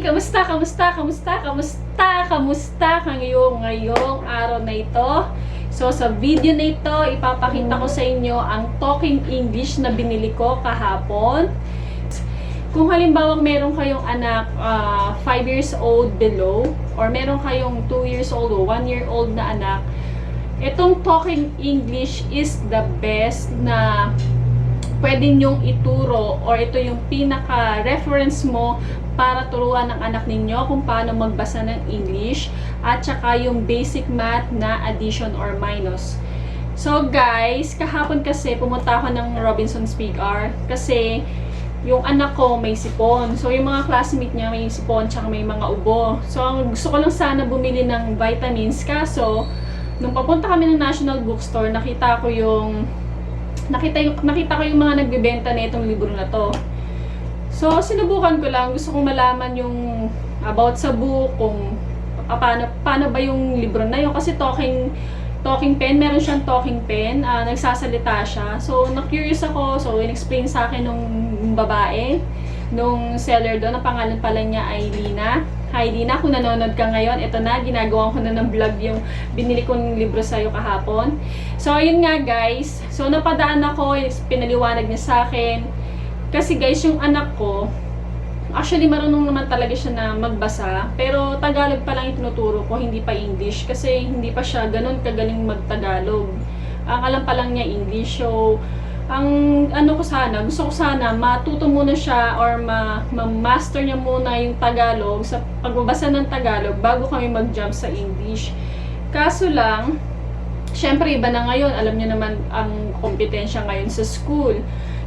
Kamusta, kamusta, kamusta, kamusta, kamusta ka ngayong, ngayong araw na ito? So, sa video na ito, ipapakita ko sa inyo ang talking English na binili ko kahapon. Kung halimbawa meron kayong anak 5 years old below, or meron kayong 2 years old o 1 year old na anak, itong talking English is the best na pwede nyong ituro or ito yung pinaka-reference mo para turuan ng anak ninyo kung paano magbasa ng English at saka yung basic math na addition or minus. So guys, kahapon kasi pumunta ako ng Robinson's Big R kasi yung anak ko may sipon. So yung mga classmate niya may sipon tsaka may mga ubo. So ang gusto ko lang sana bumili ng vitamins kaso nung papunta kami ng National Bookstore, nakita ko yung nakita, yung, nakita ko yung mga nagbebenta na libro na to. So, sinubukan ko lang. Gusto kong malaman yung about sa book, kung pa- paano, paano ba yung libro na yun. Kasi talking, talking pen, meron siyang talking pen, ah, nagsasalita siya. So, na-curious ako. So, in-explain sa akin nung babae, nung seller doon, ang pangalan pala niya ay Lina. Hi Lina, kung nanonood ka ngayon, ito na, ginagawa ko na ng vlog yung binili kong libro sa'yo kahapon. So, ayun nga guys. So, napadaan ako, pinaliwanag niya sa akin. Kasi guys, yung anak ko, actually marunong naman talaga siya na magbasa. Pero Tagalog pa lang yung ko, hindi pa English. Kasi hindi pa siya ganun kagaling magtagalog. Ang alam pa lang niya English. So, ang ano ko sana, gusto ko sana matuto muna siya or ma- ma-master niya muna yung Tagalog sa pagbabasa ng Tagalog bago kami mag-jump sa English. Kaso lang, syempre iba na ngayon, alam niyo naman ang kompetensya ngayon sa school.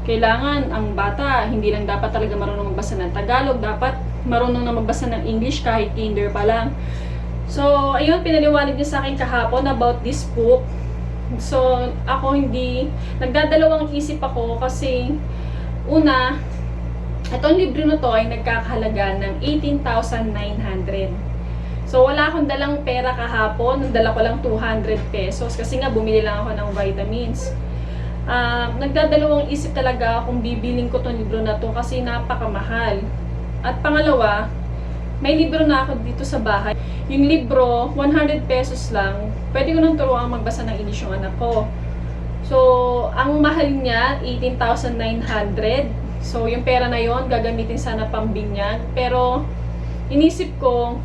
Kailangan ang bata, hindi lang dapat talaga marunong magbasa ng Tagalog, dapat marunong na magbasa ng English kahit kinder pa lang. So, ayun, pinaliwanag niya sa akin kahapon about this book. So, ako hindi, nagdadalawang isip ako kasi, una, itong libro na to ay nagkakahalaga ng 18,900. So, wala akong dalang pera kahapon, dala ko lang 200 pesos kasi nga bumili lang ako ng vitamins. Ah, nagdadalawang isip talaga kung bibiling ko tong libro na to kasi napakamahal. At pangalawa, may libro na ako dito sa bahay. Yung libro, 100 pesos lang. Pwede ko nang turuan magbasa ng English yung anak ko. So, ang mahal niya, 18,900. So, yung pera na yon gagamitin sana pang binyag. Pero, inisip ko,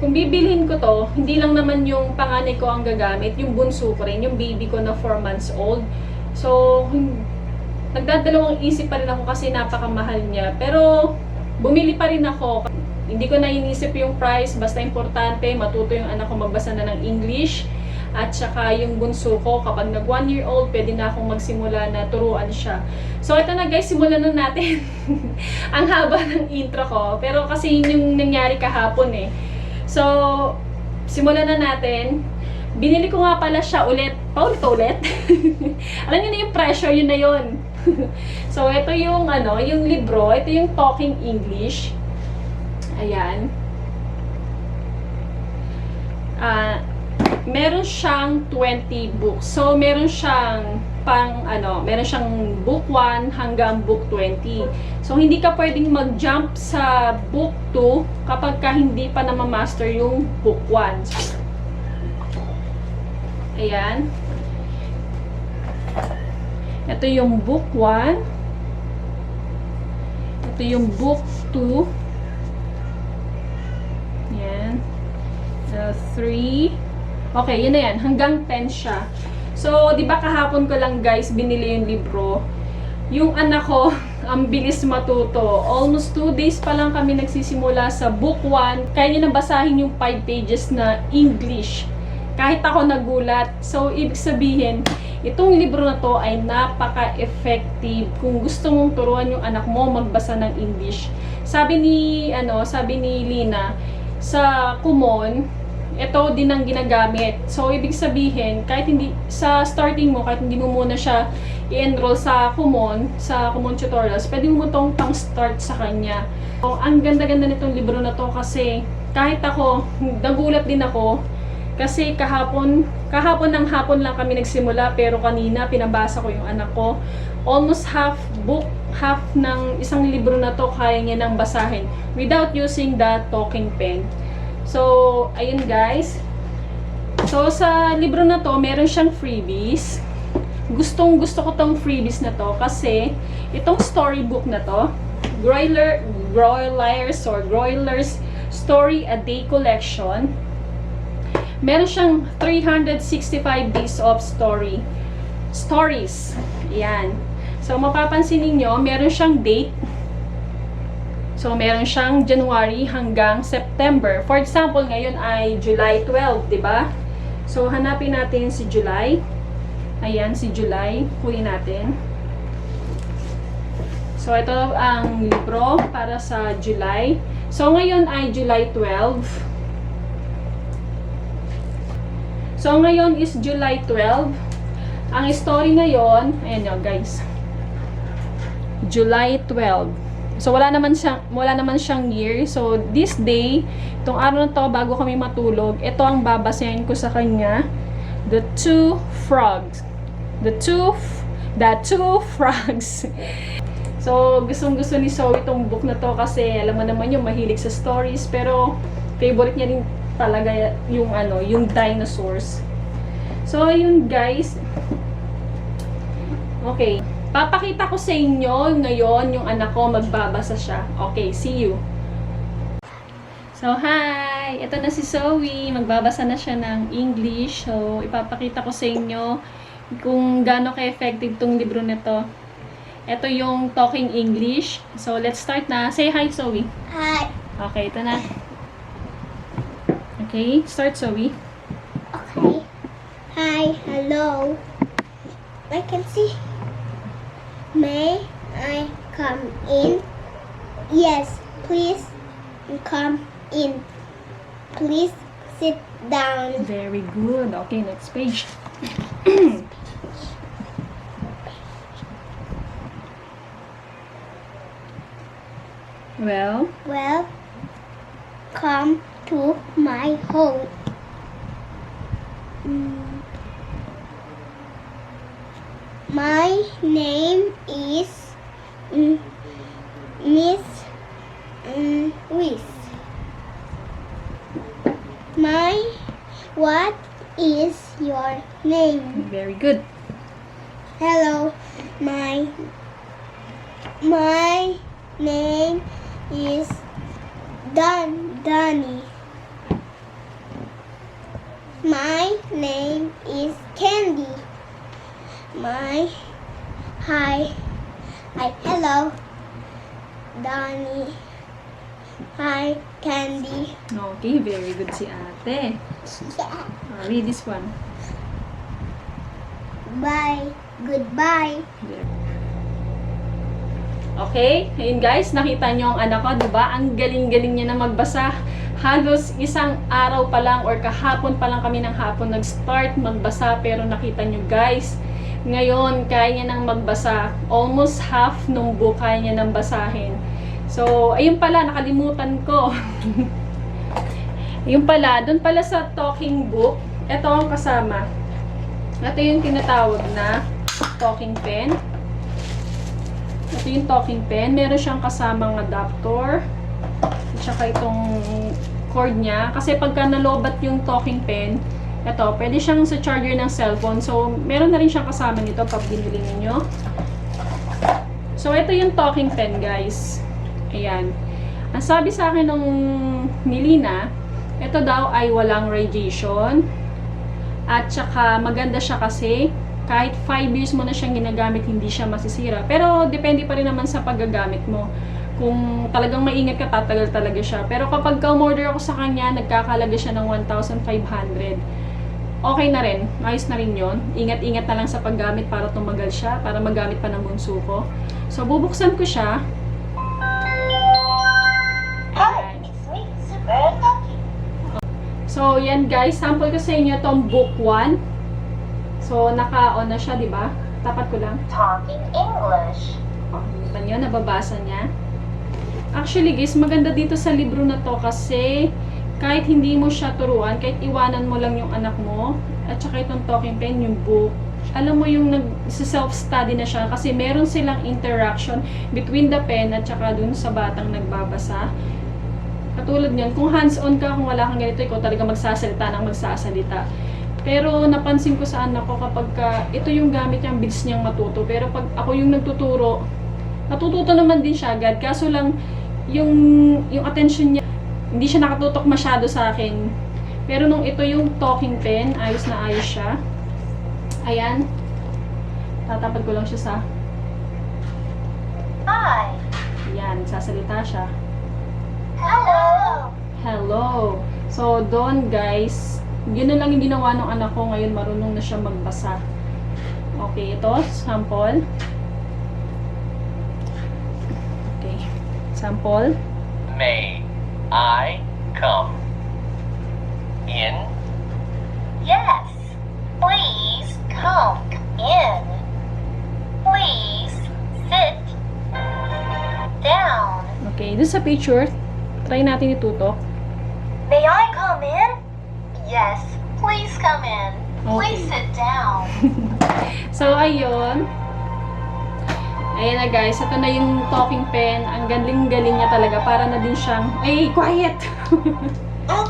kung bibilhin ko to, hindi lang naman yung panganay ko ang gagamit, yung bunso ko rin, yung baby ko na 4 months old. So, nagdadalawang isip pa rin ako kasi napakamahal niya. Pero, bumili pa rin ako. Hindi ko na inisip yung price, basta importante, matuto yung anak ko magbasa na ng English. At saka yung bunso ko, kapag nag 1 year old, pwede na akong magsimula na turuan siya. So, ito na guys, simulan na natin. Ang haba ng intro ko. Pero kasi yun yung nangyari kahapon eh. So, simulan na natin. Binili ko nga pala siya ulit. Paulit-ulit. Alam niyo na yung pressure, yun na yun. so, ito yung ano, yung libro. Ito yung Talking English. Ayan. Ah, meron siyang 20 books. So, meron siyang pang ano, meron siyang book 1 hanggang book 20. So, hindi ka pwedeng mag-jump sa book 2 kapag ka hindi pa na master yung book 1. Ayan. Ito yung book 1. Ito yung book 2. Ayan. 3. Okay, yun na yan. Hanggang 10 siya. So, di ba kahapon ko lang guys, binili yung libro. Yung anak ko, ang bilis matuto. Almost 2 days pa lang kami nagsisimula sa book 1. Kaya niya nabasahin yung 5 pages na English. Kahit ako nagulat. So, ibig sabihin, itong libro na to ay napaka-effective kung gusto mong turuan yung anak mo magbasa ng English. Sabi ni, ano, sabi ni Lina, sa Kumon, ito din ang ginagamit. So, ibig sabihin, kahit hindi, sa starting mo, kahit hindi mo muna siya i-enroll sa Kumon, sa Kumon Tutorials, pwede mo itong pang-start sa kanya. So, ang ganda-ganda nitong libro na to kasi kahit ako, nagulat din ako, kasi kahapon, kahapon ng hapon lang kami nagsimula pero kanina pinabasa ko yung anak ko. almost half book, half ng isang libro na to kaya niya nang basahin without using the talking pen. So, ayun guys. So, sa libro na to, meron siyang freebies. Gustong gusto ko tong freebies na to kasi itong storybook na to, Groiler, Groilers or Groilers Story a Day Collection, meron siyang 365 days of story. Stories. Yan. So, mapapansin ninyo, meron siyang date. So, meron siyang January hanggang September. For example, ngayon ay July 12, di ba? So, hanapin natin si July. Ayan, si July. Kunin natin. So, ito ang libro para sa July. So, ngayon ay July 12. So, ngayon is July 12. Ang story ngayon, ayan nyo guys. July 12. So, wala naman siyang, wala naman siyang year. So, this day, itong araw na to, bago kami matulog, ito ang babasahin ko sa kanya. The Two Frogs. The Two, The Two Frogs. so, gustong gusto ni Zoe itong book na to kasi alam mo naman yung mahilig sa stories. Pero, favorite niya rin talaga yung ano, yung dinosaurs. So, ayun guys. Okay. Papakita ko sa inyo ngayon yung anak ko magbabasa siya. Okay, see you. So, hi! Ito na si Zoe. Magbabasa na siya ng English. So, ipapakita ko sa inyo kung gaano ka-effective tong libro na to. Ito yung Talking English. So, let's start na. Say hi, Zoe. Hi. Okay, ito na. Okay, start, Zoe. Okay. Hi. Hello. I can see. May I come in? Yes, please come in. Please sit down. Very good. Okay, next page. well, Well, come to my home. Mm. My name is mm, Miss mm, Wiss. My, what is your name? very good. Hello, my my name is Don Donny. My name is Candy. My hi hi hello Donny. Hi Candy. Okay, very good si ate. Uh, read this one. Bye. Goodbye. Okay, ayun guys, nakita nyo ang anak ko, di ba? Ang galing-galing niya na magbasa. Halos isang araw pa lang or kahapon pa lang kami ng hapon nag-start magbasa pero nakita nyo guys, ngayon kaya niya nang magbasa. Almost half nung book kaya niya nang basahin. So, ayun pala, nakalimutan ko. Yung pala, dun pala sa talking book, ito ang kasama. Ito yung tinatawag na talking pen. Ito yung talking pen. Meron siyang kasamang adapter. At saka itong cord niya. Kasi pagka nalobat yung talking pen, ito, pwede siyang sa charger ng cellphone. So, meron na rin siyang kasama nito pag binili ninyo. So, ito yung talking pen, guys. Ayan. Ang sabi sa akin ng Milina, ito daw ay walang radiation. At saka maganda siya kasi kahit 5 years mo na siyang ginagamit, hindi siya masisira. Pero depende pa rin naman sa paggagamit mo. Kung talagang maingat ka, tatagal talaga siya. Pero kapag ka-order ako sa kanya, nagkakalaga siya ng 1,500. Okay na rin. Ayos na rin yon. Ingat-ingat na lang sa paggamit para tumagal siya, para magamit pa ng bunso ko. So, bubuksan ko siya. Ayan. So, yan guys. Sample ko sa inyo itong book 1. So, naka-on na siya, di ba? Tapat ko lang. Talking English. Oh, nyo, nababasa niya. Actually guys, maganda dito sa libro na to kasi kahit hindi mo siya turuan, kahit iwanan mo lang yung anak mo, at saka itong talking pen, yung book, alam mo yung nag self-study na siya kasi meron silang interaction between the pen at saka dun sa batang nagbabasa. Katulad niyan, kung hands-on ka, kung wala kang ganito, ikaw talaga magsasalita ng magsasalita. Pero napansin ko sa anak ko kapag ka, ito yung gamit niyang bilis niyang matuto. Pero pag ako yung nagtuturo, natututo naman din siya agad. Kaso lang, yung, yung attention niya, hindi siya nakatutok masyado sa akin. Pero nung ito yung talking pen, ayos na ayos siya. Ayan. Tatapad ko lang siya sa, Hi. yan, sasalita siya. Hello. Hello! So, doon guys, yun na lang yung ginawa ng anak ko. Ngayon, marunong na siya magbasa. Okay, ito, sample. Okay, sample. May I come in? Yes. Please come in. Please sit down. Okay, dun sa picture, try natin itutok. May I come in? Yes. Please come in. Please sit down. So, ayun. Ayan na guys, ito na yung talking pen. Ang galing-galing niya talaga. Para na din siyang, ay, quiet! A...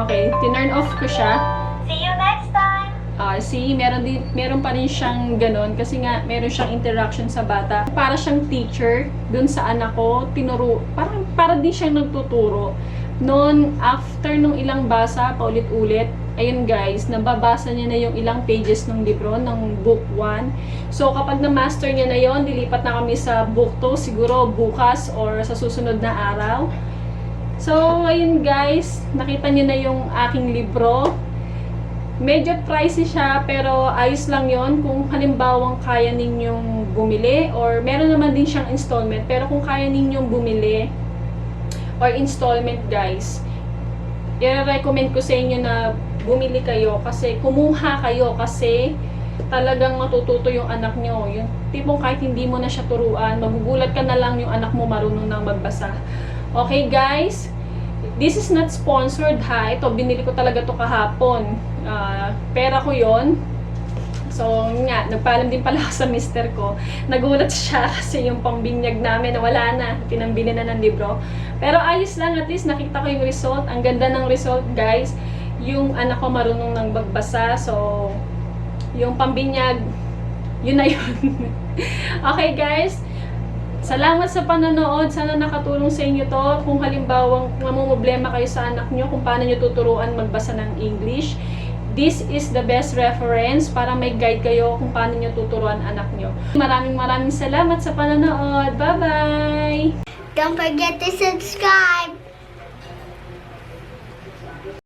okay, tinurn off ko siya. See you next time. Ah, see, meron din meron pa rin siyang ganun kasi nga meron siyang interaction sa bata. Para siyang teacher dun sa anak ko, tinuro, parang para din siyang nagtuturo. Noon, after nung ilang basa, paulit-ulit, ayun guys, nababasa niya na yung ilang pages ng libro, ng book 1. So, kapag na-master niya na yon dilipat na kami sa book 2, siguro bukas or sa susunod na araw. So, ayun guys, nakita niyo na yung aking libro. Medyo pricey siya, pero ayos lang yon kung halimbawang kaya ninyong bumili or meron naman din siyang installment. Pero kung kaya ninyong bumili or installment guys, i-recommend ko sa inyo na bumili kayo kasi kumuha kayo kasi talagang matututo yung anak nyo. Yung tipong kahit hindi mo na siya turuan, magugulat ka na lang yung anak mo marunong nang magbasa. Okay guys, this is not sponsored ha. Ito, binili ko talaga to kahapon. Ah, pera ko yon So, nga, nagpaalam din pala sa mister ko. Nagulat siya kasi yung pambinyag namin wala na. Pinambili na ng libro. Pero ayos lang, at least nakita ko yung result. Ang ganda ng result, guys. Yung anak ko marunong nang magbasa. So, yung pambinyag, yun na yun. okay, guys. Salamat sa panonood. Sana nakatulong sa inyo to. Kung halimbawang mamumblema kayo sa anak nyo kung paano nyo tuturuan magbasa ng English, this is the best reference para may guide kayo kung paano nyo tuturuan anak nyo. Maraming maraming salamat sa panonood. Bye-bye! Don't forget to subscribe.